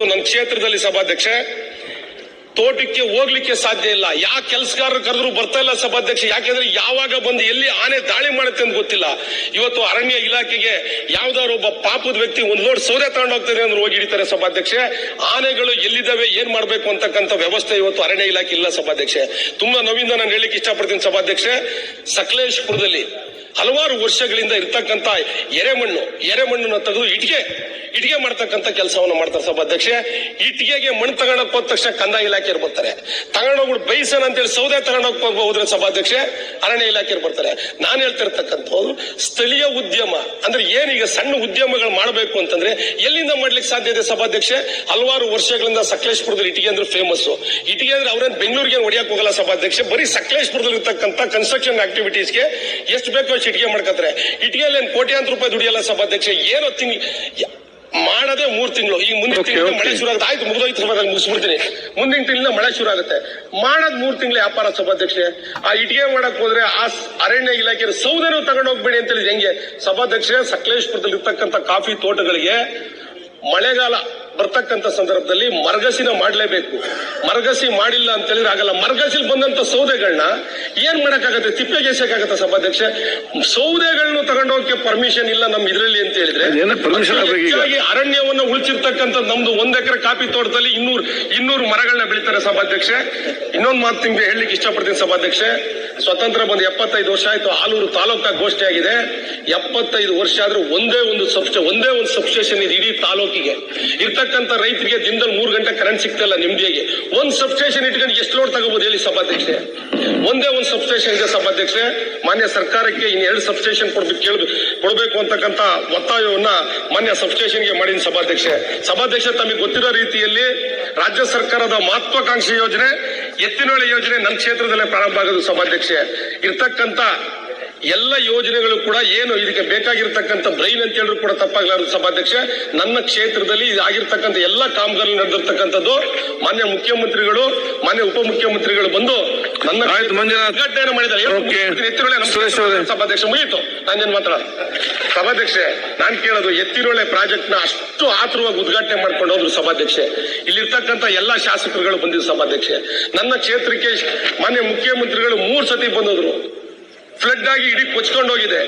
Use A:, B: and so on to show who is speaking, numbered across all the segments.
A: ನನ್ನ ಕ್ಷೇತ್ರದಲ್ಲಿ ಸಭಾಧ್ಯಕ್ಷ, ತೋಟಕ್ಕೆ ಹೋಗ್ಲಿಕ್ಕೆ ಸಾಧ್ಯ ಇಲ್ಲ. ಯಾವ ಕೆಲಸಗಾರರು ಕರೆದ್ರು ಬರ್ತಾ ಇಲ್ಲ ಸಭಾಧ್ಯಕ್ಷ. ಯಾಕೆಂದ್ರೆ ಯಾವಾಗ ಬಂದು ಎಲ್ಲಿ ಆನೆ ದಾಳಿ ಮಾಡುತ್ತೆ ಅಂತ ಗೊತ್ತಿಲ್ಲ. ಇವತ್ತು ಅರಣ್ಯ ಇಲಾಖೆಗೆ ಯಾವ್ದಾದ್ರು ಒಬ್ಬ ಪಾಪದ ವ್ಯಕ್ತಿ ಒಂದ್ ಲೋಡ್ ಸೌದೆ ತಗೊಂಡು ಹೋಗ್ತಾರೆ ಅಂದ್ರೆ ಹೋಗಿ ಹಿಡಿತಾರೆ ಸಭಾಧ್ಯಕ್ಷ. ಆನೆಗಳು ಎಲ್ಲಿದ್ದಾವೆ, ಏನ್ ಮಾಡ್ಬೇಕು ಅಂತಕ್ಕಂಥ ವ್ಯವಸ್ಥೆ ಇವತ್ತು ಅರಣ್ಯ ಇಲಾಖೆ ಇಲ್ಲ ಸಭಾಧ್ಯಕ್ಷ. ತುಂಬಾ ನೋವಿಂದ ನಾನು ಹೇಳಿಕ್ಕೆ ಇಷ್ಟಪಡ್ತೀನಿ ಸಭಾಧ್ಯಕ್ಷ. ಸಕಲೇಶ್ಪುರದಲ್ಲಿ ಹಲವಾರು ವರ್ಷಗಳಿಂದ ಇರ್ತಕ್ಕಂಥ ಎರೆಮಣ್ಣು, ಎರೆಮಣ್ಣನ್ನು ತೆಗೆದು ಇಟ್ಟಿಗೆ ಇಟ್ಟಿಗೆ ಮಾಡ್ತಕ್ಕಂಥ ಕೆಲಸವನ್ನು ಮಾಡ್ತಾರೆ ಸಭಾಧ್ಯಕ್ಷೆ ಇಟ್ಟಿಗೆಗೆ ಮಣ್ಣು ತಗೊಂಡೋಗ್ ಹೋದ ತಕ್ಷಣ ಕಂದಾಯ ಇಲಾಖೆಯರು ಬರ್ತಾರೆ. ತಗೊಂಡೋಗ್ಬಿಟ್ಟು ಬೈಸನ್ ಅಂತೇಳಿ ಸೌದೆ ತಗೊಂಡೋಗ್ ಹೋದ್ರೆ ಸಭಾಧ್ಯಕ್ಷೆ ಅರಣ್ಯ ಇಲಾಖೆ ಬರ್ತಾರೆ. ನಾನು ಹೇಳ್ತಿರ್ತಕ್ಕಂಥದ್ದು ಸ್ಥಳೀಯ ಉದ್ಯಮ, ಅಂದ್ರೆ ಏನೀಗ ಸಣ್ಣ ಉದ್ಯಮಗಳು ಮಾಡಬೇಕು ಅಂತಂದ್ರೆ ಎಲ್ಲಿಂದ ಮಾಡ್ಲಿಕ್ಕೆ ಸಾಧ್ಯ ಇದೆ ಸಭಾಧ್ಯಕ್ಷೆ ಹಲವಾರು ವರ್ಷಗಳಿಂದ ಸಕಲೇಶ್ಪುರದಲ್ಲಿ ಇಟ್ಟಿಗೆ ಅಂದ್ರೆ ಫೇಮಸ್ ಇಟಿಗೆ ಅಂದ್ರೆ ಅವ್ರೇನ್ ಬೆಂಗಳೂರಿಗೆ ಹೊಡಿಯಕ್ ಹೋಗಲ್ಲ ಸಭಾಧ್ಯಕ್ಷೆ ಬರೀ ಸಕಲೇಶ್ಪುರದಲ್ಲಿ ಇರ್ತಕ್ಕಂಥ ಕನ್ಸ್ಟ್ರಕ್ಷನ್ ಆಕ್ಟಿವಿಟೀಸ್ಗೆ ಎಷ್ಟು ಬೇಕೋ ಅಷ್ಟು ಇಟ್ಟಿಗೆ ಮಾಡ್ಕೊತಾರೆ. ಇಟ್ಟಿಗೆಯಲ್ಲಿ ಏನ್ ಕೋಟ್ಯಾಂತರ ರೂಪಾಯಿ ದುಡಿಯಲ್ಲ ಸಭಾಧ್ಯಕ್ಷ? ಏನೋ ತಿಂಗ್ ಮಾಡದೇ ಮೂರ್ ತಿಂಗಳು. ಈ ಮುಂದಿನ ತಿಂಗಳ
B: ತಿಂಗಳು
A: ಮಳೆ ಶುರು ಆಗುತ್ತೆ. ಆಯ್ತು ಮುಗಿದೋಯ್ತು ಸಭಾದಾಗ ಮುಗಿಸ್ಬಿಡ್ತೀನಿ. ಮುಂದಿನ ತಿಂಗಳಿಂದ ಮಳೆ ಶುರು ಆಗುತ್ತೆ. ಮಾಡೋದ್ ಮೂರ್ ತಿಂಗಳು ವ್ಯಾಪಾರ ಸಭಾಧ್ಯಕ್ಷೆ. ಆ ಇಟ್ಗೆ ಮಾಡಕ್ ಹೋದ್ರೆ ಆ ಅರಣ್ಯ ಇಲಾಖೆ ಸೌದೆನೂ ತಗೊಂಡು ಹೋಗ್ಬೇಡಿ ಅಂತ ಹೇಳಿದ್ರೆ. ಹೆಂಗೆ? ಸಭಾಧ್ಯಕ್ಷ ಸಕಲೇಶ್ಪುರದಲ್ಲಿ ಇರ್ತಕ್ಕಂಥ ಕಾಫಿ ತೋಟಗಳಿಗೆ ಮಳೆಗಾಲ ಬರ್ತಕ್ಕಂಥ ಸಂದರ್ಭದಲ್ಲಿ ಮರಗಸಿನ ಮಾಡಲೇಬೇಕು. ಮರಗಸಿ ಮಾಡಿಲ್ಲ ಅಂತ ಹೇಳಿದ್ರೆ ಆಗಲ್ಲ. ಮರಗಸಿಲ್ ಬಂದಂತ ಸೌದೆಗಳನ್ನ ಏನ್ ಮಾಡಕ್ಕಾಗತ್ತೆ? ತಿಪ್ಪೆಗೆ ಎಸೆಯಕ್ಕಾಗತ್ತೆ ಸಭಾಧ್ಯಕ್ಷ? ಸೌದೆಗಳನ್ನು ತಗೊಂಡೋಗಕ್ಕೆ ಪರ್ಮಿಷನ್ ಇಲ್ಲ ನಮ್ಮ ಇದರಲ್ಲಿ ಅಂತ ಹೇಳಿದ್ರೆ ಅರಣ್ಯವನ್ನು ಉಳಿಸಿರ್ತಕ್ಕಂಥ ನಮ್ದು ಒಂದ್ ಎಕರೆ ಕಾಫಿ ತೋಟದಲ್ಲಿ ಇನ್ನೂರು ಇನ್ನೂರು ಮರಗಳನ್ನ ಬೆಳಿತಾರೆ ಸಭಾಧ್ಯಕ್ಷ. ಇನ್ನೊಂದು ಮಾತು ನಿಮ್ಗೆ ಹೇಳಲಿಕ್ಕೆ ಇಷ್ಟಪಡ್ತೀನಿ ಸಭಾಧ್ಯಕ್ಷ. ಸ್ವತಂತ್ರ ಬಂದು ಎಪ್ಪತ್ತೈದು ವರ್ಷ ಆಯ್ತು. ಆಲೂರು ತಾಲೂಕಾ ಗೋಷ್ಠಿ ಆಗಿದೆ. ಎಪ್ಪತ್ತೈದು ವರ್ಷ ಆದ್ರೂ ಒಂದೇ ಒಂದು ಸಬ್ಸ್ಟೇ ಒಂದೇ ಒಂದು ಸಬ್ಸ್ಟೇಷನ್ ಇದೆ ಇಡೀ ತಾಲೂಕಿಗೆ. ಇರ್ತಕ್ಕಂಥ ರೈತರಿಗೆ ದಿನದಲ್ಲಿ ಮೂರು ಗಂಟೆ ಕರೆಂಟ್ ಸಿಗ್ತಿಲ್ಲ ನಿಮ್ದಿಗೆ ಒಂದ್ ಸಬ್ಸ್ಟೇಷನ್ ಇಟ್ಕೊಂಡು ಎಷ್ಟು ಲೋಡ್ ತಗೋಬಹುದು ಹೇಳಿ ಸಭಾಧ್ಯಕ್ಷೆ ಒಂದೇ ಒಂದು ಸಬ್ಸ್ಟೇಷನ್ ಇದೆ ಸಭಾಧ್ಯಕ್ಷೆ ಮಾನ್ಯ ಸರ್ಕಾರಕ್ಕೆ ಇನ್ನು ಎರಡು ಸಬ್ಸ್ಟೇಷನ್ ಕೊಡ್ಬೇಕು ಕೇಳಬೇಕು ಕೊಡಬೇಕು ಅಂತಕ್ಕಂತ ಒತ್ತಾಯವನ್ನ ಮಾನ್ಯ ಸಬ್ಸ್ಟೇಷನ್ಗೆ ಮಾಡಿದ ಸಭಾಧ್ಯಕ್ಷೆ ಸಭಾಧ್ಯಕ್ಷ ತಮಗೆ ಗೊತ್ತಿರೋ ರೀತಿಯಲ್ಲಿ ರಾಜ್ಯ ಸರ್ಕಾರದ ಮಹತ್ವಾಕಾಂಕ್ಷಿ ಯೋಜನೆ ಎತ್ತಿನೊಳೆ ಯೋಜನೆ ನನ್ನ ಕ್ಷೇತ್ರದಲ್ಲೇ ಪ್ರಾರಂಭ ಆಗೋದು ಸಭಾಧ್ಯಕ್ಷೆ ಇರ್ತಕ್ಕಂಥ ಎಲ್ಲ ಯೋಜನೆಗಳು ಕೂಡ ಏನು ಇದಕ್ಕೆ ಬೇಕಾಗಿರ್ತಕ್ಕಂಥ ಬ್ರೈನ್ ಅಂತ ಹೇಳಿದ್ರು ಕೂಡ ತಪ್ಪಾಗಲಾರದು ಸಭಾಧ್ಯಕ್ಷ. ನನ್ನ ಕ್ಷೇತ್ರದಲ್ಲಿ ಆಗಿರ್ತಕ್ಕಂಥ ಎಲ್ಲ ಕಾಮಗಾರಿ ನಡೆದಿರ್ತಕ್ಕಂಥದ್ದು ಮಾನ್ಯ ಮುಖ್ಯಮಂತ್ರಿಗಳು ಮಾನ್ಯ ಉಪಮುಖ್ಯಮಂತ್ರಿಗಳು ಬಂದು ನನ್ನ. ಉದ್ಘಾಟನೆ ಮಾಡಿದ್ದಾರೆ. ಸಭಾಧ್ಯಕ್ಷ ಮುಗಿಯಿತು ನಾನೇನ್ ಮಾತಾಡ ಸಭಾಧ್ಯಕ್ಷೆ ನಾನ್ ಕೇಳೋದು ಎತ್ತಿರೋಳೆ ಪ್ರಾಜೆಕ್ಟ್ನ ಅಷ್ಟು ಆತುರವಾಗಿ ಉದ್ಘಾಟನೆ ಮಾಡ್ಕೊಂಡು ಹೋದ್ರು ಸಭಾಧ್ಯಕ್ಷೆ. ಇಲ್ಲಿರ್ತಕ್ಕಂಥ ಎಲ್ಲ ಶಾಸಕರುಗಳು ಬಂದಿದ್ರು ಸಭಾಧ್ಯಕ್ಷೆ. ನನ್ನ ಕ್ಷೇತ್ರಕ್ಕೆ ಮಾನ್ಯ ಮುಖ್ಯಮಂತ್ರಿಗಳು ಮೂರು ಸತಿ ಬಂದೋದ್ರು. ಫ್ಲಡ್ ಆಗಿ ಇಡೀ ಕೊಚ್ಕೊಂಡೋಗಿದೆ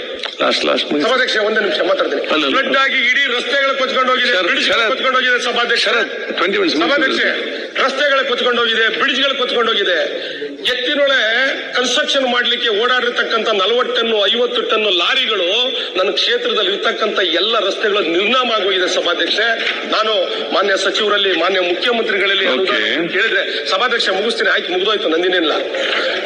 B: ಲಾಸ್ಟ್ ಲಾಸ್ಟ್
A: ಸಭಾಧ್ಯಕ್ಷ ಒಂದು ನಿಮಿಷ ಮಾತಾಡ್ತೀನಿ. ಫ್ಲಡ್ ಆಗಿ ಇಡೀ ರಸ್ತೆಗಳು ಕೊಚ್ಕೊಂಡು ಹೋಗಿದೆ
B: ಸಭಾಧ್ಯಕ್ಷ
A: ಬ್ರಿಡ್ಜ್ ಕೊಚ್ಕೊಂಡು ಹೋಗಿದೆ ಸಭಾಧ್ಯಕ್ಷ
B: ರಸ್ತೆಗಳ 20 minutes
A: ಸಭಾಧ್ಯಕ್ಷೆ ರಸ್ತೆಗಳು ಕೊಚ್ಕೊಂಡು ಹೋಗಿದೆ ಬ್ರಿಡ್ಜ್ಗಳು ಕೊಚ್ಕೊಂಡು ಹೋಗಿದೆ. ಎತ್ತಿನೊಳೆ ಕನ್ಸ್ಟ್ರಕ್ಷನ್ ಮಾಡ್ಲಿಕ್ಕೆ ಓಡಾಡಿರ್ತಕ್ಕಂಥ ನಲವತ್ತು ಟನ್ನು ಐವತ್ತು ಟನ್ನು ಲಾರಿಗಳು ನನ್ನ ಕ್ಷೇತ್ರದಲ್ಲಿ ಇರ್ತಕ್ಕಂಥ ಎಲ್ಲ ರಸ್ತೆಗಳು ನಿರ್ನಾಮ ಆಗೋಗಿದೆ ಸಭಾಧ್ಯಕ್ಷೆ ನಾನು ಮಾನ್ಯ ಸಚಿವರಲ್ಲಿ ಮಾನ್ಯ ಮುಖ್ಯಮಂತ್ರಿಗಳಲ್ಲಿ ಹೇಳಿದ್ರೆ ಕೇಳಿದ್ರೆ ಸಭಾಧ್ಯಕ್ಷ ಮುಗಿಸ್ತೀನಿ. ಆಯ್ತು ಮುಗಿದೋಯ್ತು ನಂದಿನಿಲ್ಲ.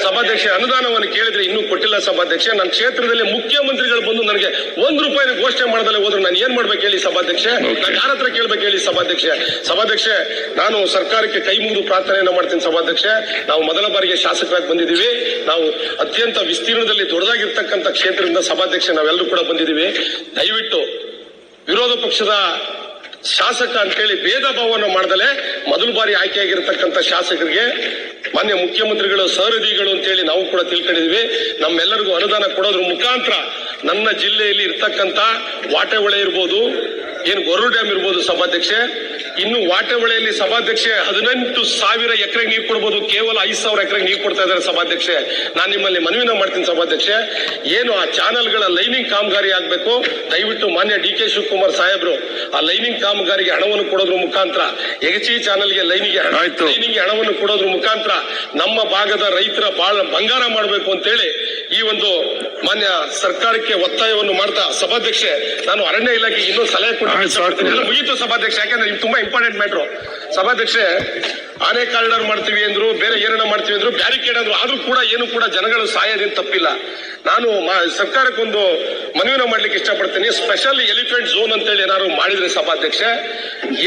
A: ಸಭಾಧ್ಯಕ್ಷ ಅನುದಾನವನ್ನು ಕೇಳಿದ್ರೆ ಇನ್ನೂ ಕೊಟ್ಟಿಲ್ಲ ಸಭಾಧ್ಯಕ್ಷ ನನ್ನ ಕ್ಷೇತ್ರದಲ್ಲಿ ಮುಖ್ಯಮಂತ್ರಿಗಳು ಬಂದು ನನಗೆ ಒಂದ್ ರೂಪಾಯಿ ಘೋಷಣೆ ಮಾಡದಲ್ಲೇ ಹೋದ್ರೆ ನಾನು ಏನ್ ಮಾಡ್ಬೇಕು ಹೇಳಿ ಸಭಾಧ್ಯಕ್ಷ ಯಾರ ಹತ್ರ ಕೇಳ್ಬೇಕು ಹೇಳಿ ಸಭಾಧ್ಯಕ್ಷ ಸಭಾಧ್ಯಕ್ಷ ನಾನು ಸರ್ಕಾರಕ್ಕೆ ಕೈ ಮುಗಿದು ಪ್ರಾರ್ಥನೆಯನ್ನ ಮಾಡ್ತೀನಿ ಸಭಾಧ್ಯಕ್ಷ ನಾವು ಮೊದಲ ಬಾರಿಗೆ ಶಾಸಕರಾಗಿ ಬಂದಿದ್ದೀವಿ. ನಾವು ಅತ್ಯಂತ ವಿಸ್ತೀರ್ಣದಲ್ಲಿ ದೊಡ್ಡದಾಗಿರ್ತಕ್ಕಂಥ ಕ್ಷೇತ್ರದಿಂದ ಸಭಾಧ್ಯಕ್ಷ ನಾವೆಲ್ಲರೂ ಕೂಡ ಬಂದಿದ್ದೀವಿ. ದಯವಿಟ್ಟು ವಿರೋಧ ಪಕ್ಷದ ಶಾಸಕ ಅಂತೇಳಿ ಭೇದ ಭಾವವನ್ನು ಮಾಡದಲೆ ಮೊದಲ ಬಾರಿ ಆಯ್ಕೆಯಾಗಿರ್ತಕ್ಕಂಥ ಶಾಸಕರಿಗೆ, ಮಾನ್ಯ ಮುಖ್ಯಮಂತ್ರಿಗಳು, ಸಹೃದಿಗಳು ಅಂತೇಳಿ ನಾವು ಕೂಡ ತಿಳ್ಕೊಂಡಿದ್ವಿ ನಮ್ಮೆಲ್ಲರಿಗೂ ಅನುದಾನ ಕೊಡೋದ್ರ ಮುಖಾಂತರ ನನ್ನ ಜಿಲ್ಲೆಯಲ್ಲಿ ಇರ್ತಕ್ಕಂಥ ವಾಟೆಹೊಳೆ ಇರ್ಬೋದು ಏನು ಗೊರೂರು ಡ್ಯಾಮ್ ಇರ್ಬೋದು ಸಭಾಧ್ಯಕ್ಷೆ ಇನ್ನು ವಾಟೆಹೊಳೆಯಲ್ಲಿ ಸಭಾಧ್ಯಕ್ಷೆ ಹದಿನೆಂಟು ಸಾವಿರ ಎಕರೆ ನೀರು ಕೊಡಬಹುದು ಕೇವಲ ಐದು ಸಾವಿರ ಎಕರೆ ನೀರು ಕೊಡ್ತಾ ಇದ್ದಾರೆ ಸಭಾಧ್ಯಕ್ಷೆ. ನಾನು ನಿಮ್ಮಲ್ಲಿ ಮನವಿನ ಮಾಡ್ತೀನಿ ಸಭಾಧ್ಯಕ್ಷೆ. ಏನು ಆ ಚಾನೆಲ್ಗಳ ಲೈನಿಂಗ್ ಕಾಮಗಾರಿ ಆಗಬೇಕು? ದಯವಿಟ್ಟು ಮಾನ್ಯ ಡಿ ಕೆ ಶಿವಕುಮಾರ್ ಸಾಹೇಬ್ರು ಆ ಲೈನಿಂಗ್ ಕಾಮಗಾರಿಗೆ ಹಣವನ್ನು ಕೊಡೋದ್ರ ಮುಖಾಂತರ ಎಗಚಿ ಚಾನೆಲ್ಗೆ ಲೈನಿಗೆ. ಲೈನಿಂಗ್ ಹಣವನ್ನು ಕೊಡೋದ್ರ ಮುಖಾಂತರ ನಮ್ಮ ಭಾಗದ ರೈತರ ಬಾಳ ಬಂಗಾರ ಮಾಡಬೇಕು ಅಂತೇಳಿ ಈ ಒಂದು ಮಾನ್ಯ ಸರ್ಕಾರಕ್ಕೆ ಒತ್ತಾಯವನ್ನು ಮಾಡ್ತಾ ಸಭಾಧ್ಯಕ್ಷೆ ನಾನು ಅರಣ್ಯ ಇಲಾಖೆಗೆ ಇನ್ನೂ ಸಲಹೆ ಕೊಟ್ಟು ಮುಗೀತು ಸಭಾಧ್ಯಕ್ಷ ಯಾಕಂದ್ರೆ ತುಂಬಾ ಇಂಪಾರ್ಟೆಂಟ್ ಮ್ಯಾಟ್ರು ಸಭಾಧ್ಯಕ್ಷೆ ಆನೆ ಕಾರಿಡಾರ್ ಮಾಡ್ತೀವಿ ಅಂದ್ರು, ಬೇರೆ ಏನನ್ನ ಮಾಡ್ತೀವಿ ಅಂದ್ರು ಬ್ಯಾರಿಕೇಡ್ ಅಂದ್ರು, ಆದ್ರೂ ಕೂಡ ಏನು ಕೂಡ ಜನಗಳು ಸಾಯೋದೇನು ತಪ್ಪಿಲ್ಲ. ನಾನು ಸರ್ಕಾರಕ್ಕೊಂದು ಮನವಿನ ಮಾಡ್ಲಿಕ್ಕೆ ಇಷ್ಟಪಡ್ತೀನಿ. ಸ್ಪೆಷಲ್ ಎಲಿಫೆಂಟ್ ಝೋನ್ ಅಂತೇಳಿ ಏನಾದ್ರು ಮಾಡಿದ್ರೆ ಸಭಾಧ್ಯಕ್ಷೆ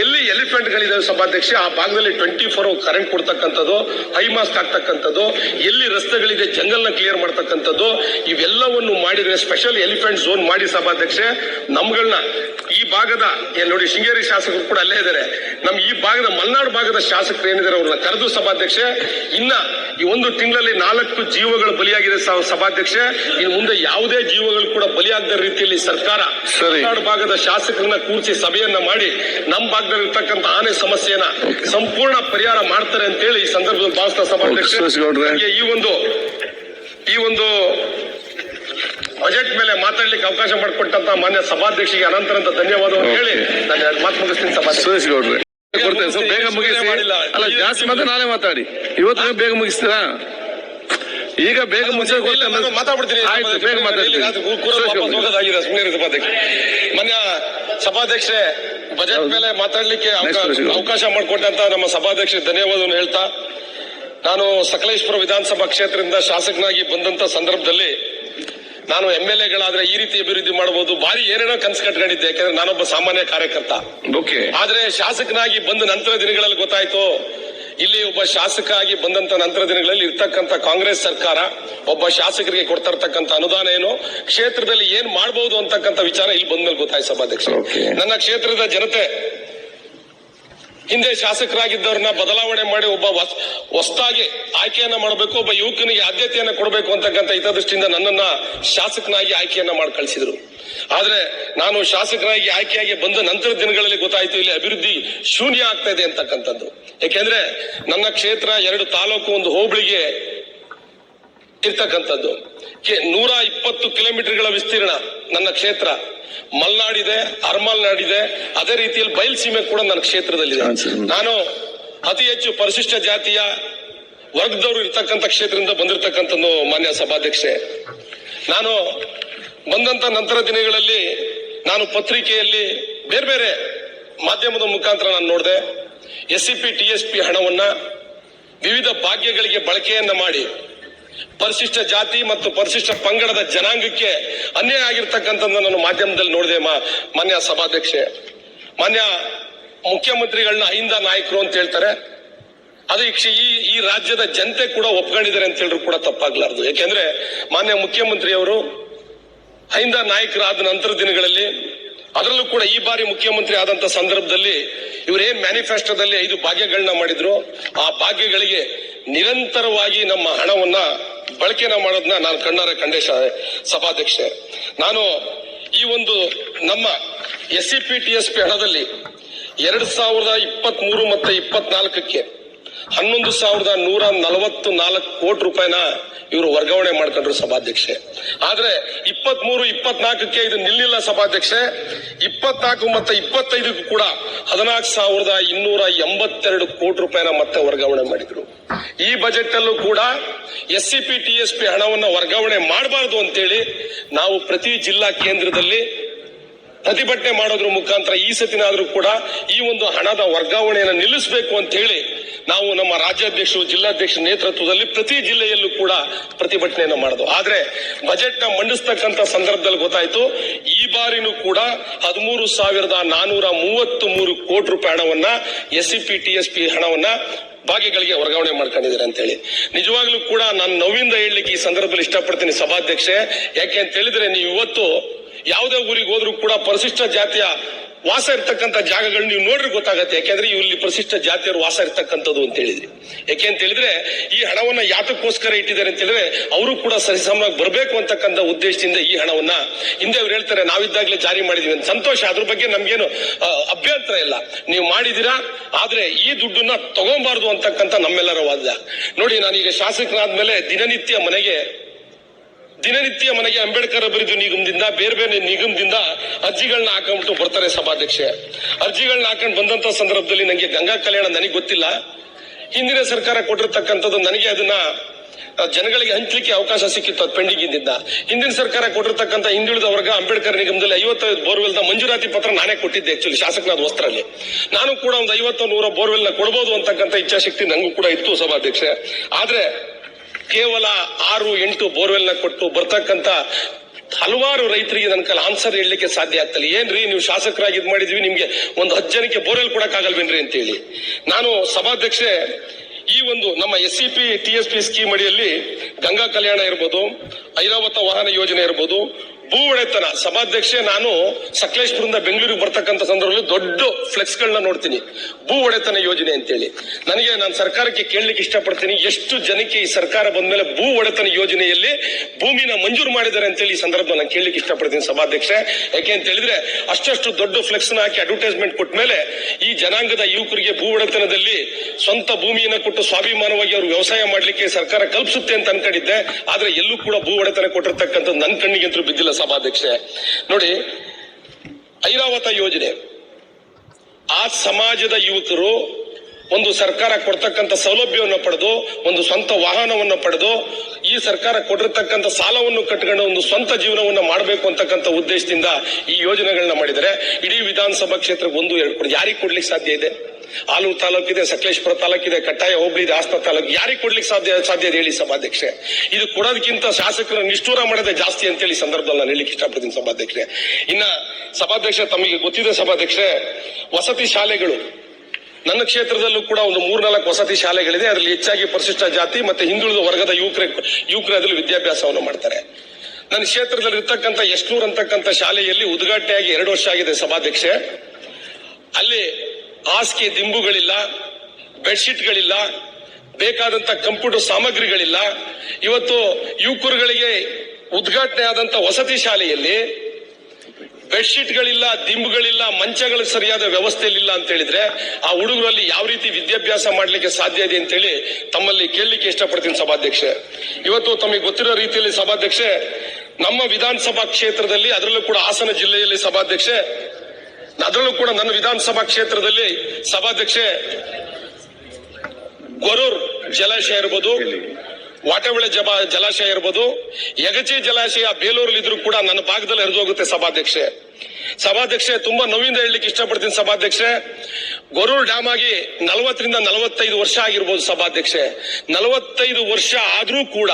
A: ಎಲ್ಲಿ ಎಲಿಫೆಂಟ್ ಗಳಿದಾವೆ ಸಭಾಧ್ಯಕ್ಷೆ ಆ ಭಾಗದಲ್ಲಿ ಟ್ವೆಂಟಿ ಫೋರ್ ಕರೆಂಟ್ ಕೊಡ್ತಕ್ಕಂಥದ್ದು ಹೈ ಮಾಸ್ಕ್ ಆಗ್ತಕ್ಕಂಥದ್ದು ಎಲ್ಲಿ ರಸ್ತೆಗಳಿದೆ ಜಂಗಲ್ನ ಕ್ಲಿಯರ್ ಮಾಡ್ತಕ್ಕಂಥದ್ದು, ಇವೆಲ್ಲವನ್ನು ಮಾಡಿದ್ರೆ ಸ್ಪೆಷಲ್ ಎಲಿಫೆಂಟ್ ಝೋನ್ ಮಾಡಿ ಸಭಾಧ್ಯಕ್ಷೆ ನಮ್ಗಳನ್ನ ಈ ಭಾಗದ ನೋಡಿ, ಶೃಂಗೇರಿ ಶಾಸಕರು ಕೂಡ ಅಲ್ಲೇ ಇದ್ದಾರೆ ನಮ್ಮ ಈ ಭಾಗದ ಮಲೆನಾಡು ಭಾಗದ ಶಾಸಕರು ಏನಿದ್ದಾರೆ ಅವ್ರನ್ನ ಕರೆದು ಸಭಾಧ್ಯಕ್ಷೆ ಇನ್ನ ಈ ಒಂದು ತಿಂಗಳಲ್ಲಿ ನಾಲ್ಕು ಜೀವಗಳು ಬಲಿಯಾಗಿದೆ ಸಭಾಧ್ಯಕ್ಷೆ. ಇನ್ನು ಮುಂದೆ ಯಾವುದೇ ಜೀವಗಳು ಕೂಡ ಬಲಿಯಾಗದ ರೀತಿಯಲ್ಲಿ ಸರ್ಕಾರ ಮಲ್ನಾಡು ಭಾಗದ ಶಾಸಕರನ್ನ ಕೂರಿಸಿ ಸಭೆಯನ್ನ ಮಾಡಿ ನಮ್ಮ ಭಾಗದಲ್ಲಿ ಇರ್ತಕ್ಕಂಥ ಆನೆ ಸಮಸ್ಯೆಯನ್ನ ಸಂಪೂರ್ಣ ಪರಿಹಾರ ಮಾಡ್ತಾರೆ ಅಂತ ಹೇಳಿ ಈ ಸಂದರ್ಭದಲ್ಲಿ ಭಾವಿಸ್ತಾ ಸಭಾಧ್ಯಕ್ಷೆ. ಈ ಒಂದು ಈ ಒಂದು ಬಜೆಟ್ ಮೇಲೆ ಮಾತಾಡ್ಲಿಕ್ಕೆ ಅವಕಾಶ ಮಾಡಿಕೊಟ್ಟಂತ ಮಾನ್ಯ ಸಭಾಧ್ಯಕ್ಷರಿಗೆ ಅನಂತರಂತ ಧನ್ಯವಾದವನ್ನು ಹೇಳಿ ನಾನು ಮಾತು ಮುಗಿಸ್ತೀನಿ ಸಭಾಧ್ಯಕ್ಷ.
B: ಸುರೇಶ್ ಗೌಡ್ರೆ. ಕೊಡ್ತೇನೆ. ಸ್ವಲ್ಪ ಬೇಗ ಮುಗಿಸಿ. ಅಲ್ಲ ಜಾಸ್ತಿ ಮಾತ್ರ ನಾಳೆ ಮಾತಾಡಿ. ಇವತ್ತು ಬೇಗ ಮುಗಿಸ್ತೀರಾ? ಈಗ ಬೇಗ
A: ನಾನು ಮಾತಾಡ್ಬಿಡ್ತೀನಿ.
B: ಬೇಗ ಮಾತಾಡ್ತೀನಿ.
A: ಮಾನ್ಯ ಸಭಾಧ್ಯಕ್ಷೆ ಬಜೆಟ್ ಮೇಲೆ ಮಾತಾಡ್ಲಿಕ್ಕೆ. ಅವಕಾಶ ಮಾಡಿಕೊಟ್ಟಂತ ನಮ್ಮ ಸಭಾಧ್ಯಕ್ಷ ಧನ್ಯವಾದವನ್ನು ಹೇಳ್ತಾ ನಾನು ಸಕಲೇಶ್ಪುರ ವಿಧಾನಸಭಾ ಕ್ಷೇತ್ರದಿಂದ ಶಾಸಕನಾಗಿ ಬಂದಂತ ಸಂದರ್ಭದಲ್ಲಿ ನಾನು ಎಂ ಎಲ್ ಎಗಳಾದ್ರೆ ಈ ರೀತಿ ಅಭಿವೃದ್ಧಿ ಮಾಡಬಹುದು. ಬಾರಿ ಏನೇನೋ ಕನಸು ಕಟ್ಕೊಂಡಿದ್ದೆ ಯಾಕಂದ್ರೆ ನಾನೊಬ್ಬ ಸಾಮಾನ್ಯ ಕಾರ್ಯಕರ್ತ.
B: ಓಕೆ
A: ಆದ್ರೆ ಶಾಸಕನಾಗಿ ಬಂದ ನಂತರ ದಿನಗಳಲ್ಲಿ ಗೊತ್ತಾಯ್ತು ಇಲ್ಲಿ ಒಬ್ಬ ಶಾಸಕ ಆಗಿ ಬಂದಂತ ನಂತರ ದಿನಗಳಲ್ಲಿ ಇರ್ತಕ್ಕಂಥ ಕಾಂಗ್ರೆಸ್ ಸರ್ಕಾರ ಒಬ್ಬ ಶಾಸಕರಿಗೆ ಕೊಡ್ತಾ ಇರ್ತಕ್ಕಂಥ ಅನುದಾನ ಏನು ಕ್ಷೇತ್ರದಲ್ಲಿ ಏನ್ ಮಾಡಬಹುದು ಅಂತಕ್ಕಂಥ ವಿಚಾರ ಇಲ್ಲಿ ಬಂದ್ಮೇಲೆ ಗೊತ್ತಾಯ್ತು ಸಭಾಧ್ಯಕ್ಷ ನನ್ನ ಕ್ಷೇತ್ರದ ಜನತೆ ಹಿಂದೆ ಶಾಸಕರಾಗಿದ್ದವ್ರನ್ನ ಬದಲಾವಣೆ ಮಾಡಿ ಒಬ್ಬ ಹೊಸ್- ಹೊಸದಾಗಿ ಆಯ್ಕೆಯನ್ನ ಮಾಡಬೇಕು, ಒಬ್ಬ ಯುವಕನಿಗೆ ಆದ್ಯತೆಯನ್ನ ಕೊಡಬೇಕು ಅಂತಕ್ಕಂಥ ಹಿತದೃಷ್ಟಿಯಿಂದ ನನ್ನನ್ನ ಶಾಸಕನಾಗಿ ಆಯ್ಕೆಯನ್ನ ಮಾಡಿ ಕಳಿಸಿದ್ರು. ಆದ್ರೆ ನಾನು ಶಾಸಕರಾಗಿ ಆಯ್ಕೆಯಾಗಿ ಬಂದ ನಂತರ ದಿನಗಳಲ್ಲಿ ಗೊತ್ತಾಯ್ತು, ಇಲ್ಲಿ ಅಭಿವೃದ್ಧಿ ಶೂನ್ಯ ಆಗ್ತಾ ಇದೆ ಅಂತಕ್ಕಂಥದ್ದು. ಯಾಕೆಂದ್ರೆ ನನ್ನ ಕ್ಷೇತ್ರ ಎರಡು ತಾಲೂಕು, ಒಂದು ಹೋಬಳಿಗೆ ಇರ್ತಕ್ಕಂಥದ್ದು. ನೂರ ಇಪ್ಪತ್ತು ಕಿಲೋಮೀಟರ್ಗಳ ವಿಸ್ತೀರ್ಣ ನನ್ನ ಕ್ಷೇತ್ರ. ಮಲ್ನಾಡಿದೆ ಅರ್ಮಲ್ನಾಡಿದೆ ಅದೇ ರೀತಿಯಲ್ಲಿ ಬಯಲ್ಸೀಮೆ ಕೂಡ ನನ್ನ ಕ್ಷೇತ್ರದಲ್ಲಿದೆ. ನಾನು ಅತಿ ಹೆಚ್ಚು ಪರಿಶಿಷ್ಟ ಜಾತಿಯ ವರ್ಗದವರು ಇರ್ತಕ್ಕಂಥ ಕ್ಷೇತ್ರದಿಂದ ಬಂದಿರತಕ್ಕಂಥದ್ದು ಮಾನ್ಯ ಸಭಾಧ್ಯಕ್ಷೆ. ನಾನು ಬಂದಂತ ನಂತರ ದಿನಗಳಲ್ಲಿ ನಾನು ಪತ್ರಿಕೆಯಲ್ಲಿ ಬೇರೆ ಬೇರೆ ಮಾಧ್ಯಮದ ಮುಖಾಂತರ ನಾನು ನೋಡಿದೆ. S C P T S P ಹಣವನ್ನ ವಿವಿಧ ಭಾಗ್ಯಗಳಿಗೆ ಬಳಕೆಯನ್ನ ಮಾಡಿ ಪರಿಶಿಷ್ಟ ಜಾತಿ ಮತ್ತು ಪರಿಶಿಷ್ಟ ಪಂಗಡದ ಜನಾಂಗಕ್ಕೆ ಅನ್ಯಾಯ ಆಗಿರ್ತಕ್ಕಂಥದ್ದು ನಾನು ಮಾಧ್ಯಮದಲ್ಲಿ ನೋಡಿದೆ ಮಾನ್ಯ ಸಭಾಧ್ಯಕ್ಷೆ. ಮಾನ್ಯ ಮುಖ್ಯಮಂತ್ರಿಗಳನ್ನ ಅಹಿಂದ ನಾಯಕರು ಅಂತ ಹೇಳ್ತಾರೆ. ಅದು ಈ ಈ ರಾಜ್ಯದ ಜನತೆ ಕೂಡ ಒಪ್ಕೊಂಡಿದ್ದಾರೆ ಅಂತ ಹೇಳಿದ್ರು ಕೂಡ ತಪ್ಪಾಗ್ಲಾರ್ದು. ಯಾಕೆಂದ್ರೆ ಮಾನ್ಯ ಮುಖ್ಯಮಂತ್ರಿಯವರು ಅಹಿಂದ ನಾಯಕರಾದ ನಂತರ ದಿನಗಳಲ್ಲಿ ಅದರಲ್ಲೂ ಕೂಡ ಈ ಬಾರಿ ಮುಖ್ಯಮಂತ್ರಿ ಆದಂತ ಸಂದರ್ಭದಲ್ಲಿ ಇವರೇನ್ ಮ್ಯಾನಿಫೆಸ್ಟೋದಲ್ಲಿ ಐದು ಭಾಗ್ಯಗಳನ್ನ ಮಾಡಿದ್ರು. ಆ ಭಾಗ್ಯಗಳಿಗೆ ನಿರಂತರವಾಗಿ ನಮ್ಮ ಹಣವನ್ನ ಬಳಕೆನ ಮಾಡೋದನ್ನ ನಾನು ಕಣ್ಣಾರೆ ಕಂಡೆ ಸಭಾಧ್ಯಕ್ಷೆ. ನಾನು ಈ ಒಂದು ನಮ್ಮ S C P T S P ಹಣದಲ್ಲಿ ಎರಡ್ ಸಾವಿರದ ಇಪ್ಪತ್ತ್ ಮೂರು ಮತ್ತೆ ಇಪ್ಪತ್ನಾಲ್ಕಕ್ಕೆ ಹನ್ನೊಂದು ಸಾವಿರದ ನೂರ ನಲವತ್ತು ನಾಲ್ಕು ಕೋಟಿ ರೂಪಾಯಿನ ಇವರು ವರ್ಗಾವಣೆ ಮಾಡ್ಕೊಂಡ್ರು ಸಭಾಧ್ಯಕ್ಷೆ. ಆದ್ರೆ ಇಪ್ಪತ್ತ್ ಮೂರು ಇಪ್ಪತ್ನಾಲ್ಕಕ್ಕೆ ಇದು ನಿಲ್ಲಿಲ್ಲ ಸಭಾಧ್ಯಕ್ಷೆ. ಇಪ್ಪತ್ನಾಲ್ಕು ಮತ್ತೆ ಇಪ್ಪತ್ತೈದಕ್ಕೂ ಕೂಡ ಹದಿನಾಲ್ಕು ಸಾವಿರದ ಇನ್ನೂರ ಎಂಬತ್ತೆರಡು ಕೋಟಿ ರೂಪಾಯಿನ ಮತ್ತೆ ವರ್ಗಾವಣೆ ಮಾಡಿದ್ರು. ಈ ಬಜೆಟ್ ಅಲ್ಲೂ ಕೂಡ S C P T S P ಹಣವನ್ನು ವರ್ಗಾವಣೆ ಮಾಡಬಾರದು ಅಂತೇಳಿ ನಾವು ಪ್ರತಿ ಜಿಲ್ಲಾ ಕೇಂದ್ರದಲ್ಲಿ ಪ್ರತಿಭಟನೆ ಮಾಡೋದ್ರ ಮುಖಾಂತರ ಈ ಸತಿನಾದ್ರೂ ಕೂಡ ಈ ಒಂದು ಹಣದ ವರ್ಗಾವಣೆಯನ್ನು ನಿಲ್ಲಿಸಬೇಕು ಅಂತ ಹೇಳಿ ನಾವು ನಮ್ಮ ರಾಜ್ಯಾಧ್ಯಕ್ಷರು, ಜಿಲ್ಲಾಧ್ಯಕ್ಷರ ನೇತೃತ್ವದಲ್ಲಿ ಪ್ರತಿ ಜಿಲ್ಲೆಯಲ್ಲೂ ಕೂಡ ಪ್ರತಿಭಟನೆಯನ್ನು ಮಾಡಿದ್ವು. ಆದ್ರೆ ಬಜೆಟ್ನ ಮಂಡಿಸ್ತಕ್ಕಂತ ಸಂದರ್ಭದಲ್ಲಿ ಗೊತ್ತಾಯ್ತು, ಈ ಬಾರಿನೂ ಕೂಡ ಹದಿಮೂರು ಸಾವಿರದ ನಾನೂರ ಮೂವತ್ತು ಮೂರು ಕೋಟಿ ರೂಪಾಯಿ ಹಣವನ್ನ ಎಸ್ ಟಿಎಸ್ಪಿ ಹಣವನ್ನ ಭಾಗ್ಯಗಳಿಗೆ ವರ್ಗಾವಣೆ ಮಾಡ್ಕೊಂಡಿದ್ದಾರೆ ಅಂತ ಹೇಳಿ. ನಿಜವಾಗ್ಲೂ ಕೂಡ ನಾನು ನೋವಿಂದ ಹೇಳಲಿಕ್ಕೆ ಈ ಸಂದರ್ಭದಲ್ಲಿ ಇಷ್ಟಪಡ್ತೀನಿ ಸಭಾಧ್ಯಕ್ಷೆ ಯಾಕೆ ಅಂತ ಹೇಳಿದ್ರೆ ನೀವು ಇವತ್ತು ಯಾವುದೇ ಊರಿಗೆ ಹೋದ್ರೂ ಕೂಡ ಪರಿಶಿಷ್ಟ ಜಾತಿಯ ವಾಸ ಇರ್ತಕ್ಕಂಥ ಜಾಗಗಳು ನೀವು ನೋಡ್ರಿ ಗೊತ್ತಾಗತ್ತೆ. ಯಾಕೆಂದ್ರೆ ಇಲ್ಲಿ ಪರಿಶಿಷ್ಟ ಜಾತಿಯವರು ವಾಸ ಇರ್ತಕ್ಕಂಥದ್ದು ಅಂತ ಹೇಳಿದ್ರಿ. ಯಾಕೆ ಅಂತ ಹೇಳಿದ್ರೆ ಈ ಹಣವನ್ನ ಯಾತಕ್ಕೋಸ್ಕರ ಇಟ್ಟಿದ್ದಾರೆ ಅಂತ ಹೇಳಿದ್ರೆ ಅವರು ಕೂಡ ಸರಿಸಮನಾಗಿ ಬರಬೇಕು ಅಂತಕ್ಕಂಥ ಉದ್ದೇಶದಿಂದ ಈ ಹಣವನ್ನ ಹಿಂದೆ ಅವ್ರು ಹೇಳ್ತಾರೆ, ನಾವಿದ್ದಾಗಲೇ ಜಾರಿ ಮಾಡಿದೀವಿ ಅಂತ. ಸಂತೋಷ, ಅದ್ರ ಬಗ್ಗೆ ನಮ್ಗೇನು ಅಭ್ಯಂತರ ಇಲ್ಲ. ನೀವು ಮಾಡಿದಿರಾ, ಆದ್ರೆ ಈ ದುಡ್ಡನ್ನ ತಗೊಂಬಾರ್ದು ಅಂತಕ್ಕಂಥ ನಮ್ಮೆಲ್ಲರ ವಾದ. ನೋಡಿ, ನಾನೀಗ ಶಾಸಕನಾದ್ಮೇಲೆ ದಿನನಿತ್ಯ ಮನೆಗೆ ದಿನನಿತ್ಯ ಮನೆಗೆ ಅಂಬೇಡ್ಕರ್ ಅಭಿವೃದ್ಧಿ ನಿಗಮದಿಂದ, ಬೇರೆ ಬೇರೆ ನಿಗಮದಿಂದ ಅರ್ಜಿಗಳನ್ನ ಹಾಕೊಂಡ್ಬಿಟ್ಟು ಬರ್ತಾರೆ ಸಭಾಧ್ಯಕ್ಷೆ. ಅರ್ಜಿಗಳನ್ನ ಹಾಕೊಂಡು ಬಂದಂತ ಸಂದರ್ಭದಲ್ಲಿ ನನಗೆ ಗಂಗಾ ಕಲ್ಯಾಣ ನನಗೆ ಗೊತ್ತಿಲ್ಲ. ಹಿಂದಿನ ಸರ್ಕಾರ ಕೊಟ್ಟಿರ್ತಕ್ಕಂಥದ್ದು ನನಗೆ ಅದನ್ನ ಜನಗಳಿಗೆ ಹಂಚಲಿಕ್ಕೆ ಅವಕಾಶ ಸಿಕ್ಕಿತ್ತು ಅದು ಪೆಂಡಿಂಗ್ ಹಿಂದಿನ ಸರ್ಕಾರ ಕೊಟ್ಟಿರ್ತಕ್ಕಂಥ ಹಿಂದುಳಿದ ವರ್ಗ ಅಂಬೇಡ್ಕರ್ ನಿಗಮದಲ್ಲಿ ಐವತ್ತೈದು ಬೋರ್ವೆಲ್ ಮಂಜೂರಾತಿ ಪತ್ರ ನಾನೇ ಕೊಟ್ಟಿದ್ದೆ ಆಕ್ಚುಲಿ ಶಾಸಕನಾದ ವಸ್ತ್ರಲ್ಲಿ ನಾನು ಕೂಡ ಒಂದು ಐವತ್ತು ನೂರ ಬೋರ್ವೆಲ್ನ ಕೊಡಬಹುದು ಅಂತಕ್ಕಂಥ ಇಚ್ಛಾಶಕ್ತಿ ನಂಗೂ ಕೂಡ ಇತ್ತು ಸಭಾಧ್ಯಕ್ಷೆ. ಆದ್ರೆ ಕೇವಲ ಆರು ಎಂಟು ಬೋರ್ವೆಲ್ನ ಕೊಟ್ಟು ಬರ್ತಕ್ಕಂತ ಹಲವಾರು ರೈತರಿಗೆ ನನ್ನ ಕೈಲಿ ಆನ್ಸರ್ ಹೇಳಲಿಕ್ಕೆ ಸಾಧ್ಯ ಆಗ್ತಿಲ್ಲ ಏನ್ರಿ, ನೀವು ಶಾಸಕರಾಗಿ ಇದು ಮಾಡಿದ್ವಿ, ನಿಮ್ಗೆ ಒಂದು ಹತ್ತು ಜನಕ್ಕೆ ಬೋರ್ವೆಲ್ ಕೊಡಕ್ ಆಗಲ್ವೇನ್ರಿ ಅಂತೇಳಿ. ನಾನು ಸಭಾಧ್ಯಕ್ಷೆ ಈ ಒಂದು ನಮ್ಮ S C P T S P scheme ಅಡಿಯಲ್ಲಿ ಗಂಗಾ ಕಲ್ಯಾಣ ಇರ್ಬೋದು, ಐರಾವತ ವಾಹನ ಯೋಜನೆ ಇರ್ಬೋದು ಭೂ ಒಡೆತನ ಸಭಾಧ್ಯಕ್ಷೆ ನಾನು ಸಕಲೇಶ್ಪುರದಿಂದ ಬೆಂಗಳೂರಿಗೆ ಬರ್ತಕ್ಕಂಥ ಸಂದರ್ಭದಲ್ಲಿ ದೊಡ್ಡ ಫ್ಲೆಕ್ಸ್ ಗಳನ್ನ ನೋಡ್ತೀನಿ. ಭೂ ಒಡೆತನ ಯೋಜನೆ ಅಂತೇಳಿ. ನನಗೆ ನಾನು ಸರ್ಕಾರಕ್ಕೆ ಕೇಳಲಿಕ್ಕೆ ಇಷ್ಟಪಡ್ತೀನಿ. ಎಷ್ಟು ಜನಕ್ಕೆ ಈ ಸರ್ಕಾರ ಬಂದ ಮೇಲೆ ಭೂ ಒಡೆತನ ಯೋಜನೆಯಲ್ಲಿ ಭೂಮಿನ ಮಂಜೂರು ಮಾಡಿದ್ದಾರೆ ಅಂತೇಳಿ ಈ ಸಂದರ್ಭ ನಾನು ಕೇಳಲಿಕ್ಕೆ ಇಷ್ಟಪಡ್ತೀನಿ ಸಭಾಧ್ಯಕ್ಷೆ. ಯಾಕೆ ಅಂತ ಹೇಳಿದ್ರೆ ಅಷ್ಟಷ್ಟು ದೊಡ್ಡ ಫ್ಲೆಕ್ಸ್ನ ಹಾಕಿ ಅಡ್ವರ್ಟೈಸ್ಮೆಂಟ್ ಕೊಟ್ಟ ಮೇಲೆ ಈ ಜನಾಂಗದ ಯುವಕರಿಗೆ ಭೂ ಒಡೆತನದಲ್ಲಿ ಸ್ವಂತ ಭೂಮಿಯನ್ನು ಕೊಟ್ಟು ಸ್ವಾಭಿಮಾನವಾಗಿ ಅವರು ವ್ಯವಸಾಯ ಮಾಡಲಿಕ್ಕೆ ಸರ್ಕಾರ ಕಲ್ಪಿಸುತ್ತೆ ಅಂತ ಅನ್ಕೊಂಡಿದ್ದೆ. ಆದ್ರೆ ಎಲ್ಲೂ ಕೂಡ ಭೂ ಒಡೆತನ ಕೊಟ್ಟಿರ್ತಕ್ಕಂಥ ನನ್ನ ಕಣ್ಣಿಗೆ ಬಿದ್ದಿಲ್ಲ ಸಭಾಧ್ಯಕ್ಷೆ ನೋಡಿ ಐರಾವತ ಯೋಜನೆ. ಆ ಸಮಾಜದ ಯುವಕರು ಒಂದು ಸರ್ಕಾರ ಕೊಡ್ತಕ್ಕಂಥ ಸೌಲಭ್ಯವನ್ನು ಪಡೆದು, ಒಂದು ಸ್ವಂತ ವಾಹನವನ್ನು ಪಡೆದು, ಈ ಸರ್ಕಾರ ಕೊಟ್ಟಿರ್ತಕ್ಕಂಥ ಸಾಲವನ್ನು ಕಟ್ಕೊಂಡು ಒಂದು ಸ್ವಂತ ಜೀವನವನ್ನು ಮಾಡಬೇಕು ಅಂತಕ್ಕಂಥ ಉದ್ದೇಶದಿಂದ ಈ ಯೋಜನೆಗಳನ್ನ ಮಾಡಿದರೆ ಇಡೀ ವಿಧಾನಸಭಾ ಕ್ಷೇತ್ರಕ್ಕೆ ಒಂದು ಎರಡು ಕೊಡಿ ಯಾರಿಗೆ ಕೊಡ್ಲಿಕ್ಕೆ ಸಾಧ್ಯ ಇದೆ? ಆಲೂರು ತಾಲೂಕಿದೆ, ಸಕಲೇಶ್ಪುರ ತಾಲೂಕಿದೆ ಕಟ್ಟಾಯ ಹೋಬಳಿ ಇದೆ ಆಸ್ತಾ ತಾಲೂಕು ಯಾರಿಗೆ ಕೊಡ್ಲಿಕ್ಕೆ ಸಾಧ್ಯ ಸಾಧ್ಯ ಇದೆ ಹೇಳಿ ಸಭಾಧ್ಯಕ್ಷೆ ಇದು ಕೊಡೋದಕ್ಕಿಂತ ಶಾಸಕರ ನಿಷ್ಠೂರ ಮಾಡೋದೇ ಜಾಸ್ತಿ ಅಂತೇಳಿ ಸಂದರ್ಭದಲ್ಲಿ ನಾನು ಹೇಳಿಕ್ಕೆ ಇಷ್ಟಪಡ್ತೀನಿ ಸಭಾಧ್ಯಕ್ಷೆ ಇನ್ನ ಸಭಾಧ್ಯಕ್ಷ ತಮಗೆ ಗೊತ್ತಿದೆ ಸಭಾಧ್ಯಕ್ಷೆ ವಸತಿ ಶಾಲೆಗಳು ನನ್ನ ಕ್ಷೇತ್ರದಲ್ಲೂ ಕೂಡ ಒಂದು ಮೂರ್ನಾಲ್ಕು ವಸತಿ ಶಾಲೆಗಳಿದೆ. ಅದರಲ್ಲಿ ಹೆಚ್ಚಾಗಿ ಪರಿಶಿಷ್ಟ ಜಾತಿ ಮತ್ತೆ ಹಿಂದುಳಿದ ವರ್ಗದ ಯುವಕರ ಯುವಕರು ಅದರಲ್ಲಿ ವಿದ್ಯಾಭ್ಯಾಸವನ್ನು ಮಾಡ್ತಾರೆ. ನನ್ನ ಕ್ಷೇತ್ರದಲ್ಲಿ ಇರ್ತಕ್ಕಂಥ ಯಶ್ನೂರ್ ಅಂತಕ್ಕಂಥ ಶಾಲೆಯಲ್ಲಿ ಉದ್ಘಾಟನೆಯಾಗಿ ಎರಡು ವರ್ಷ ಆಗಿದೆ ಸಭಾಧ್ಯಕ್ಷೆ. ಅಲ್ಲಿ ಹಾಸಿಗೆ ದಿಂಬುಗಳಿಲ್ಲ, ಬೆಡ್ಶೀಟ್ಗಳಿಲ್ಲ ಬೇಕಾದಂತ ಕಂಪ್ಯೂಟರ್ ಸಾಮಗ್ರಿಗಳಿಲ್ಲ. ಇವತ್ತು ಯುವಕರುಗಳಿಗೆ ಉದ್ಘಾಟನೆ ಆದಂತ ವಸತಿ ಶಾಲೆಯಲ್ಲಿ ಬೆಡ್ಶೀಟ್ಗಳಿಲ್ಲ, ದಿಂಬುಗಳಿಲ್ಲ, ಮಂಚಗಳು ಸರಿಯಾದ ವ್ಯವಸ್ಥೆಯಲ್ಲಿಲ್ಲ ಅಂತ ಹೇಳಿದ್ರೆ ಆ ಹುಡುಗರಲ್ಲಿ ಯಾವ ರೀತಿ ವಿದ್ಯಾಭ್ಯಾಸ ಮಾಡಲಿಕ್ಕೆ ಸಾಧ್ಯ ಇದೆ ಅಂತೇಳಿ ತಮ್ಮಲ್ಲಿ ಕೇಳಲಿಕ್ಕೆ ಇಷ್ಟಪಡ್ತೀನಿ ಸಭಾಧ್ಯಕ್ಷೆ ಇವತ್ತು ತಮಗೆ ಗೊತ್ತಿರೋ ರೀತಿಯಲ್ಲಿ ಸಭಾಧ್ಯಕ್ಷೆ ನಮ್ಮ ವಿಧಾನಸಭಾ ಕ್ಷೇತ್ರದಲ್ಲಿ, ಅದರಲ್ಲೂ ಕೂಡ ಹಾಸನ ಜಿಲ್ಲೆಯಲ್ಲಿ ಸಭಾಧ್ಯಕ್ಷೆ ಅದರಲ್ಲೂ ಕೂಡ ನನ್ನ ವಿಧಾನಸಭಾ ಕ್ಷೇತ್ರದಲ್ಲಿ ಸಭಾಧ್ಯಕ್ಷೆ ಗೊರೂರ್ ಜಲಾಶಯ ಇರ್ಬೋದು ವಾಟೆಬಳೆ ಜಬ ಜಲಾಶಯ ಇರ್ಬೋದು ಯಗಚಿ ಜಲಾಶಯ ಬೇಲೂರಲ್ಲಿ ಇದ್ರೂ ಕೂಡ ನನ್ನ ಭಾಗದಲ್ಲಿ ಹರಿದು ಹೋಗುತ್ತೆ ಸಭಾಧ್ಯಕ್ಷೆ. ಸಭಾಧ್ಯಕ್ಷೆ, ತುಂಬಾ ನೋವಿಂದ ಹೇಳಲಿಕ್ಕೆ ಇಷ್ಟಪಡ್ತೀನಿ ಸಭಾಧ್ಯಕ್ಷೆ. ಗೊರೂರ್ ಡ್ಯಾಮ್ ಆಗಿ ನಲವತ್ತರಿಂದ ನಲವತ್ತೈದು ವರ್ಷ ಆಗಿರ್ಬೋದು ಸಭಾಧ್ಯಕ್ಷೆ. ನಲವತ್ತೈದು ವರ್ಷ ಆದ್ರೂ ಕೂಡ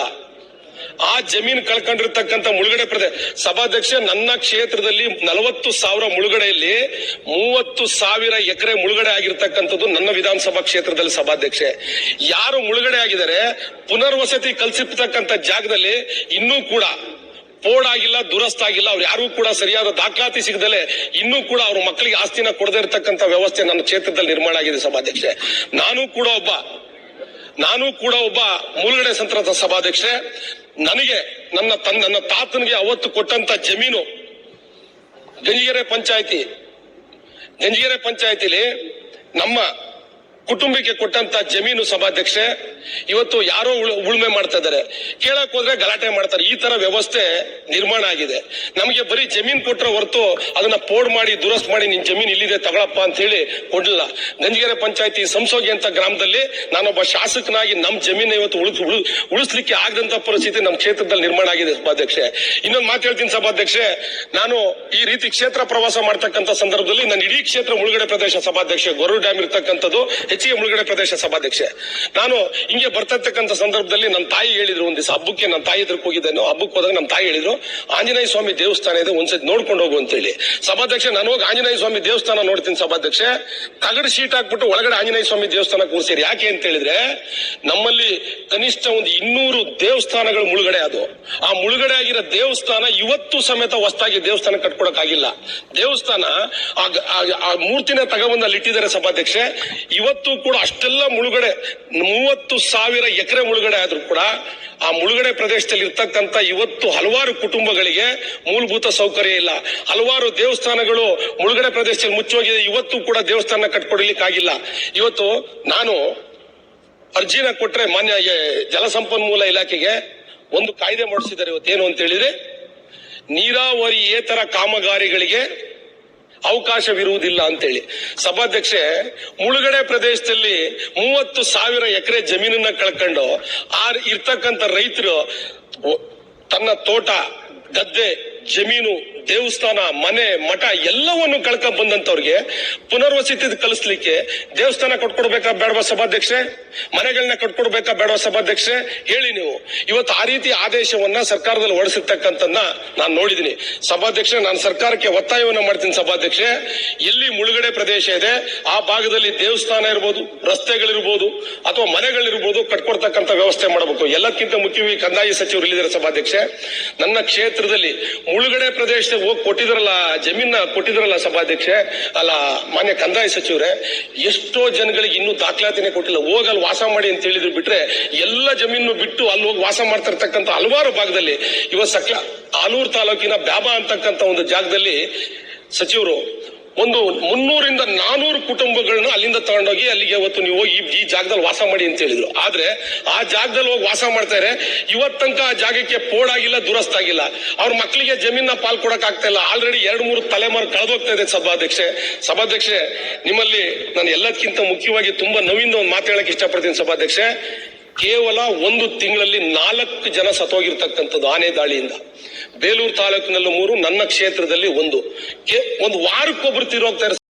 A: ಆ ಜಮೀನು ಕಳ್ಕೊಂಡಿರ್ತಕ್ಕಂಥ ಮುಳುಗಡೆ ಪ್ರದೇಶ ಸಭಾಧ್ಯಕ್ಷ, ನನ್ನ ಕ್ಷೇತ್ರದಲ್ಲಿ ನಲವತ್ತು ಸಾವಿರ ಮುಳುಗಡೆಯಲ್ಲಿ ಮೂವತ್ತು ಸಾವಿರ ಎಕರೆ ಮುಳುಗಡೆ ಆಗಿರ್ತಕ್ಕಂಥದ್ದು ನನ್ನ ವಿಧಾನಸಭಾ ಕ್ಷೇತ್ರದಲ್ಲಿ ಸಭಾಧ್ಯಕ್ಷೆ. ಯಾರು ಮುಳುಗಡೆ ಆಗಿದ್ದಾರೆ, ಪುನರ್ವಸತಿ ಕಲ್ಸಿರ್ತಕ್ಕಂಥ ಜಾಗದಲ್ಲಿ ಇನ್ನೂ ಕೂಡ ಪೋಡ್ ಆಗಿಲ್ಲ, ದುರಸ್ತ ಆಗಿಲ್ಲ, ಅವ್ರು ಯಾರು ಕೂಡ ಸರಿಯಾದ ದಾಖಲಾತಿ ಸಿಗದಲೆ ಇನ್ನೂ ಕೂಡ ಅವ್ರ ಮಕ್ಕಳಿಗೆ ಆಸ್ತಿನ ಕೊಡದೇ ಇರತಕ್ಕಂಥ ವ್ಯವಸ್ಥೆ ನನ್ನ ಕ್ಷೇತ್ರದಲ್ಲಿ ನಿರ್ಮಾಣ ಆಗಿದೆ ಸಭಾಧ್ಯಕ್ಷೆ. ನಾನು ಕೂಡ ಒಬ್ಬ ನಾನು ಕೂಡ ಒಬ್ಬ ಮೂಲಗಡೆ ಸಂತ್ರಸ್ತ ಸಭಾಧ್ಯಕ್ಷೆ. ನನಗೆ ನನ್ನ ತನ್ನ ನನ್ನ ತಾತನಿಗೆ ಅವತ್ತು ಕೊಟ್ಟಂತ ಜಮೀನು ಗಂಜಿಗೆರೆ ಪಂಚಾಯತಿ, ಗಂಜಿಗೆರೆ ಪಂಚಾಯತಿಲಿ ನಮ್ಮ ಕುಟುಂಬಕ್ಕೆ ಕೊಟ್ಟಂತ ಜಮೀನು ಸಭಾಧ್ಯಕ್ಷೆ ಇವತ್ತು ಯಾರೋ ಉಳು- ಉಳುಮೆ ಮಾಡ್ತಾ ಇದ್ದಾರೆ. ಕೇಳಕ್ ಹೋದ್ರೆ ಗಲಾಟೆ ಮಾಡ್ತಾರೆ. ಈ ತರ ವ್ಯವಸ್ಥೆ ನಿರ್ಮಾಣ ಆಗಿದೆ. ನಮಗೆ ಬರೀ ಜಮೀನ್ ಕೊಟ್ಟರೆ ಹೊರತು ಅದನ್ನ ಪೋಡ್ ಮಾಡಿ, ದುರಸ್ತ್ ಮಾಡಿ ನಿನ್ ಜಮೀನ್ ಇಲ್ಲಿದೆ, ತಗೊಳಪ್ಪ ಅಂತ ಹೇಳಿ ಕೊಡ್ಲಿಲ್ಲ. ಗಂಜಿಗೆರೆ ಪಂಚಾಯತಿ ಸಂಸೋಗಿ ಅಂತ ಗ್ರಾಮದಲ್ಲಿ ನಾನೊಬ್ಬ ಶಾಸಕನಾಗಿ ನಮ್ ಜಮೀನ ಇವತ್ತು ಉಳಿಸ್ ಉಳು- ಉಳಿಸ್ಲಿಕ್ಕೆ ಆಗದಂತ ಪರಿಸ್ಥಿತಿ ನಮ್ಮ ಕ್ಷೇತ್ರದಲ್ಲಿ ನಿರ್ಮಾಣ ಆಗಿದೆ ಸಭಾಧ್ಯಕ್ಷೆ. ಇನ್ನೊಂದು ಮಾತು ಹೇಳ್ತೀನಿ ಸಭಾಧ್ಯಕ್ಷೆ. ನಾನು ಈ ರೀತಿ ಕ್ಷೇತ್ರ ಪ್ರವಾಸ ಮಾಡ್ತಕ್ಕಂಥ ಸಂದರ್ಭದಲ್ಲಿ ನನ್ನ ಇಡೀ ಕ್ಷೇತ್ರ ಮುಳುಗಡೆ ಪ್ರದೇಶ ಸಭಾಧ್ಯಕ್ಷೆ. ಗೊರು ಡ್ಯಾಮ್ ಇರ್ತಕ್ಕಂಥದ್ದು. ಹೆಚ್ಚಿಗೆ ಮುಳುಗಡೆ ಪ್ರದೇಶ ಸಭಾಧ್ಯಕ್ಷೆ. ನಾನು ಹಿಂಗೆ ಬರ್ತಿರ್ತಕ್ಕಂಥ ಸಂದರ್ಭದಲ್ಲಿ ನನ್ನ ತಾಯಿ ಹೇಳಿದ್ರು ಒಂದ್ ದಿವಸ ಹಬ್ಬಕ್ಕೆ ನನ್ನ ತಾಯಿ ಎದುರು ಹೋಗಿದ್ದೇನೆ ಹಬ್ಬಕ್ಕೆ ಹೋದಾಗ ನಮ್ಮ ತಾಯಿ ಹೇಳಿದ್ರು, ಆಂಜನೇಯ ಸ್ವಾಮಿ ದೇವಸ್ಥಾನ ಇದೆ ಒಂದ್ಸತಿ ನೋಡ್ಕೊಂಡು ಹೋಗು ಅಂತ ಹೇಳಿ ಸಭಾಧ್ಯಕ್ಷೆ, ನಾನು ಹೋಗಿ ಆಂಜನೇಯ ಸ್ವಾಮಿ ದೇವಸ್ಥಾನ ನೋಡ್ತೀನಿ ಸಭಾಧ್ಯಕ್ಷೆ. ತಗಡ್ ಶೀಟ್ ಹಾಕ್ಬಿಟ್ಟು ಒಳಗಡೆ ಆಂಜನೇಯ ಸ್ವಾಮಿ ದೇವಸ್ಥಾನ ಕೂರಿಸಿರಿ. ಯಾಕೆ ಅಂತ ಹೇಳಿದ್ರೆ, ನಮ್ಮಲ್ಲಿ ಕನಿಷ್ಠ ಒಂದು ಇನ್ನೂರು ದೇವಸ್ಥಾನಗಳು ಮುಳುಗಡೆ ಅದು ಆ ಮುಳುಗಡೆ ಆಗಿರೋ ದೇವಸ್ಥಾನ ಇವತ್ತು ಸಮೇತ ಹೊಸದಾಗಿ ದೇವಸ್ಥಾನ ಕಟ್ಕೊಡಕ್ಕಾಗಿಲ್ಲ. ದೇವಸ್ಥಾನ, ಆ ಮೂರ್ತಿನ ತಗೊಬಂದು ಅಲ್ಲಿ ಇಟ್ಟಿದ್ದಾರೆ ಸಭಾಧ್ಯಕ್ಷೆ. ಇವತ್ತು ಕೂಡ ಅಷ್ಟೆಲ್ಲ ಮುಳುಗಡೆ, ಮೂವತ್ತು ಸಾವಿರ ಎಕರೆ ಮುಳುಗಡೆ ಆದ್ರೂ ಕೂಡ ಆ ಮುಳುಗಡೆ ಪ್ರದೇಶದಲ್ಲಿ ಇರ್ತಕ್ಕಂಥ ಇವತ್ತು ಹಲವಾರು ಕುಟುಂಬಗಳಿಗೆ ಮೂಲಭೂತ ಸೌಕರ್ಯ ಇಲ್ಲ. ಹಲವಾರು ದೇವಸ್ಥಾನಗಳು ಮುಳುಗಡೆ ಪ್ರದೇಶದಲ್ಲಿ ಮುಚ್ಚೋಗಿದೆ. ಇವತ್ತು ಕೂಡ ದೇವಸ್ಥಾನ ಕಟ್ಕೊಡ್ಲಿಕ್ಕಾಗಿಲ್ಲ ಇವತ್ತು ನಾನು ಅರ್ಜಿನ ಕೊಟ್ಟರೆ ಮಾನ್ಯ ಜಲಸಂಪನ್ಮೂಲ ಇಲಾಖೆಗೆ ಒಂದು ಕಾಯ್ದೆ ಮಾಡಿಸಿದ್ದಾರೆ ಇವತ್ತೇನು ಅಂತ ಹೇಳಿದ್ರೆ ನೀರಾವರಿಯೇತರ ಕಾಮಗಾರಿಗಳಿಗೆ ಅವಕಾಶವಿರುವುದಿಲ್ಲ ಅಂತೇಳಿ. ಸಭಾಧ್ಯಕ್ಷೆ, ಮುಳುಗಡೆ ಪ್ರದೇಶದಲ್ಲಿ ಮೂವತ್ತು ಸಾವಿರ ಎಕರೆ ಜಮೀನನ್ನ ಕಳ್ಕೊಂಡು, ಆ ಇರ್ತಕ್ಕಂಥ ರೈತರು ತನ್ನ ತೋಟ, ಗದ್ದೆ, ಜಮೀನು ದೇವಸ್ಥಾನ, ಮನೆ, ಮಠ ಎಲ್ಲವನ್ನು ಕಳ್ಕ ಬಂದಂತವ್ರಿಗೆ ಪುನರ್ವಸತಿ ಕಲಿಸ್ಲಿಕ್ಕೆ ದೇವಸ್ಥಾನ ಕಟ್ಕೊಡ್ಬೇಕಾ ಬೇಡವಾ ಸಭಾಧ್ಯಕ್ಷೆ ಮನೆಗಳನ್ನ ಕಟ್ಕೊಡ್ಬೇಕಾ ಬೇಡವಾ ಸಭಾಧ್ಯಕ್ಷೆ ಹೇಳಿ ನೀವು. ಇವತ್ತು ಆ ರೀತಿ ಆದೇಶವನ್ನ ಸರ್ಕಾರದಲ್ಲಿ ಹೊರಡಿಸಿರ್ತಕ್ಕಂಥದ್ದನ್ನ ನಾನು ನೋಡಿದ್ದೀನಿ ಸಭಾಧ್ಯಕ್ಷೆ ನಾನು ಸರ್ಕಾರಕ್ಕೆ ಒತ್ತಾಯವನ್ನ ಮಾಡ್ತೀನಿ ಸಭಾಧ್ಯಕ್ಷೆ ಎಲ್ಲಿ ಮುಳುಗಡೆ ಪ್ರದೇಶ ಇದೆ, ಆ ಭಾಗದಲ್ಲಿ ದೇವಸ್ಥಾನ ಇರ್ಬೋದು, ರಸ್ತೆಗಳಿರ್ಬೋದು, ಅಥವಾ ಮನೆಗಳಿರ್ಬೋದು ಕಟ್ಕೊಡ್ತಕ್ಕಂಥ ವ್ಯವಸ್ಥೆ ಮಾಡಬೇಕು. ಎಲ್ಲಕ್ಕಿಂತ ಮುಖ್ಯವಾಗಿ ಕಂದಾಯ ಸಚಿವರು ಇಲ್ಲಿದ್ದಾರೆ ಸಭಾಧ್ಯಕ್ಷೆ ನನ್ನ ಕ್ಷೇತ್ರದಲ್ಲಿ ಮುಳುಗಡೆ ಪ್ರದೇಶದಾಗ ಹೋಗಿ ಕೊಟ್ಟಿದ್ರಲ್ಲ ಜಮೀನ ಕೊಟ್ಟಿದ್ರಲ್ಲ ಸಭಾಧ್ಯಕ್ಷೆ, ಅಲ್ಲ ಮಾನ್ಯ ಕಂದಾಯ ಸಚಿವರೇ, ಎಷ್ಟೋ ಜನಗಳಿಗೆ ಇನ್ನೂ ದಾಖಲಾತಿನೇ ಕೊಟ್ಟಿಲ್ಲ. ಹೋಗಿ ಅಲ್ಲಿ ವಾಸ ಮಾಡಿ ಅಂತ ಹೇಳಿದ್ರು ಬಿಟ್ರೆ ಎಲ್ಲ ಜಮೀನು ಬಿಟ್ಟು ಅಲ್ಲಿ ಹೋಗಿ ವಾಸ ಮಾಡ್ತಿರ್ತಕ್ಕಂಥ ಹಲವಾರು ಭಾಗದಲ್ಲಿ ಇವತ್ತು ಸಕ್ಲ ಆಲೂರು ತಾಲೂಕಿನ ಬ್ಯಾಬಾ ಅಂತಕ್ಕಂಥ ಒಂದು ಜಾಗದಲ್ಲಿ ಸಚಿವರು ಒಂದು ಮುನ್ನೂರಿಂದ ನಾನೂರು ಕುಟುಂಬಗಳನ್ನ ಅಲ್ಲಿಂದ ತಗೊಂಡೋಗಿ ಅಲ್ಲಿಗೆ ಇವತ್ತು ನೀವು ಹೋಗಿ ಈ- ಜಾಗದಲ್ಲಿ ವಾಸ ಮಾಡಿ ಅಂತ ಹೇಳಿದ್ರು. ಆದ್ರೆ ಆ ಜಾಗದಲ್ಲಿ ಹೋಗಿ ವಾಸ ಮಾಡ್ತಾರೆ ಇವತ್ ತನಕ ಆ ಜಾಗಕ್ಕೆ ಪೋಡಾಗಿಲ್ಲ ದುರಸ್ತಾಗಿಲ್ಲ ಅವ್ರ ಮಕ್ಕಳಿಗೆ ಜಮೀನ ಪಾಲ್ ಕೊಡಕ್ ಆಗ್ತಾ ಇಲ್ಲ. ಆಲ್ರೆಡಿ ಎರಡು ಮೂರು ತಲೆಮಾರು ಕಳೆದೋಗ್ತಾ ಇದೆ ಸಭಾಧ್ಯಕ್ಷೆ. ಸಭಾಧ್ಯಕ್ಷೆ, ನಿಮ್ಮಲ್ಲಿ ನಾನು ಎಲ್ಲದಕ್ಕಿಂತ ಮುಖ್ಯವಾಗಿ ತುಂಬಾ ನವೀನ ಒಂದು ಹೇಳಕ್ ಇಷ್ಟಪಡ್ತೀನಿ ಸಭಾಧ್ಯಕ್ಷೆ. ಕೇವಲ ಒಂದು ತಿಂಗಳಲ್ಲಿ ನಾಲ್ಕು ಜನ ಸತ್ತೋಗಿರ್ತಕ್ಕಂಥದ್ದು ಆನೆ ದಾಳಿಯಿಂದ. ಬೇಲೂರು ತಾಲೂಕಿನಲ್ಲೂ ಮೂರು, ನನ್ನ ಕ್ಷೇತ್ರದಲ್ಲಿ ಒಂದು. ಒಂದು ವಾರಕ್ಕೊಬ್ರು ತೀರೋಗ್ತಾರೆ